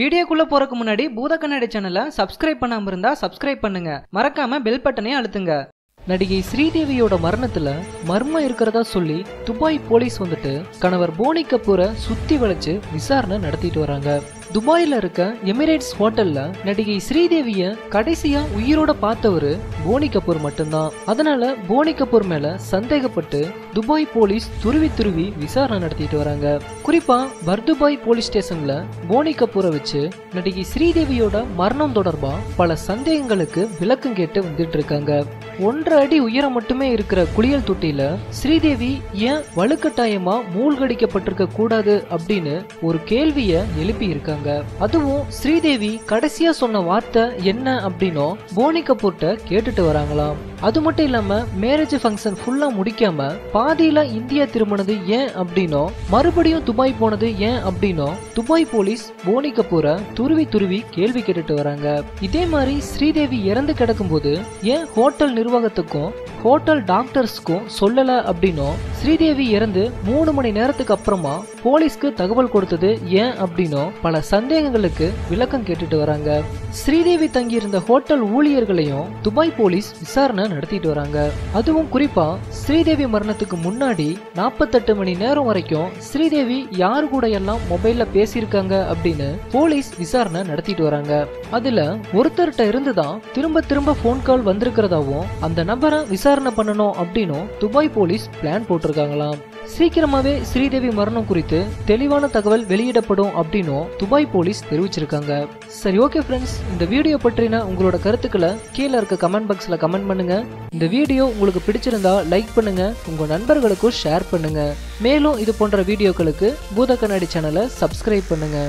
வீடியோக்குள்ள போறதுக்கு முன்னாடி பூத கண்ணாடி சேனலை சப்ஸ்கிரைப் பண்ணாம இருந்தா சப்ஸ்கிரைப் பண்ணுங்க. மறக்காம பெல் பட்டனையும் அழுத்துங்க. நடிகை ஸ்ரீதேவியோட மரணத்துல மர்மம் இருக்கிறதா சொல்லி துபாய் போலீஸ் வந்துட்டு கணவர் போனி கபூரை சுத்தி வளைச்சு விசாரணை நடத்திட்டு வராங்க. துபாயில் இருக்க எமிரேட்ஸ் ஹோட்டல்ல நடிகை ஸ்ரீதேவிய கடைசியா உயிரோட பார்த்தவரு போனி கபூர் மட்டும்தான். அதனால போனி கபூர் மேல சந்தேகப்பட்டு துபாய் போலீஸ் துருவி துருவி விசாரணை நடத்திட்டு வராங்க. குறிப்பா பர்துபாய் போலீஸ் ஸ்டேஷன்ல போனி கபூரை வச்சு நடிகை ஸ்ரீதேவியோட மரணம் தொடர்பா பல சந்தேகங்களுக்கு விளக்கம் கேட்டு வந்துட்டு இருக்காங்க. ஒன்றரை அடி உயரம் மட்டுமே இருக்கிற குளியல் தொட்டியில ஸ்ரீதேவி ஏன் வலுக்கட்டாயமா மூழ்கடிக்கப்பட்டிருக்க கூடாது அப்படின்னு ஒரு கேள்விய எழுப்பி இருக்காங்க. அதுவும் ஸ்ரீதேவி கடைசியா சொன்ன வார்த்தை என்ன அப்படின்னும் போனி கபூர்ட்ட கேட்டுட்டு வராங்களாம். அது மட்டும் இல்லாம மேரேஜ் ஃபங்க்ஷன் ஃபுல்லா முடிக்காம பாதியில இந்தியா திரும்பினது ஏன் அப்படின்னோ மறுபடியும் துபாய் போனது ஏன் அப்படின்னோ துபாய் போலீஸ் போனி கபூரை துருவி துருவி கேள்வி கேட்டுட்டு வராங்க. இதே மாதிரி ஸ்ரீதேவி இறந்து கிடக்கும்போது ஏன் ஹோட்டல் நிர்வாகத்துக்கும் ஹோட்டல் டாக்டர்ஸ்க்கும் சொல்லல அப்படின்னும் ஸ்ரீதேவி இறந்து மூணு மணி நேரத்துக்கு அப்புறமா போலீஸ்க்கு தகவல் கொடுத்தது ஏன் அப்படின்னும் பல சந்தேகங்களுக்கு விளக்கம் கேட்டுட்டு வராங்க. ஸ்ரீதேவி தங்கியிருந்த ஹோட்டல் ஊழியர்களையும் துபாய் போலீஸ் விசாரணை நடத்திட்டு வராங்க. அதுவும் குறிப்பா ஸ்ரீதேவி மரணத்துக்கு முன்னாடி நாற்பத்தெட்டு மணி நேரம் வரைக்கும் ஸ்ரீதேவி யாரு கூட எல்லாம் மொபைல்ல பேசியிருக்காங்க அப்படின்னு போலீஸ் விசாரணை நடத்திட்டு வராங்க. அதுல ஒருத்தர்கிட்ட இருந்துதான் திரும்ப திரும்ப போன் கால் வந்திருக்கிறதாவும் அந்த நபரை விசாரணை பண்ணணும் அப்படின்னும் துபாய் போலீஸ் பிளான் போட்டிருக்காங்களாம். சீக்கிரமாவே ஸ்ரீதேவி மரணம் குறித்து தெளிவான தகவல் வெளியிடப்படும் அப்படின்னும் துபாய் போலீஸ் தெரிவிச்சிருக்காங்க. சரி ஓகே ஃப்ரெண்ட்ஸ் இந்த வீடியோ பற்றின உங்களோட கருத்துக்களை கீழே இருக்க கமெண்ட் பாக்ஸ்ல கமெண்ட் பண்ணுங்க. இந்த வீடியோ உங்களுக்கு பிடிச்சிருந்தா லைக் பண்ணுங்க. உங்க நண்பர்களுக்கும் ஷேர் பண்ணுங்க. மேலும் இது போன்ற வீடியோக்களுக்கு பூத கண்ணாடி சேனலை சப்ஸ்கிரைப் பண்ணுங்க.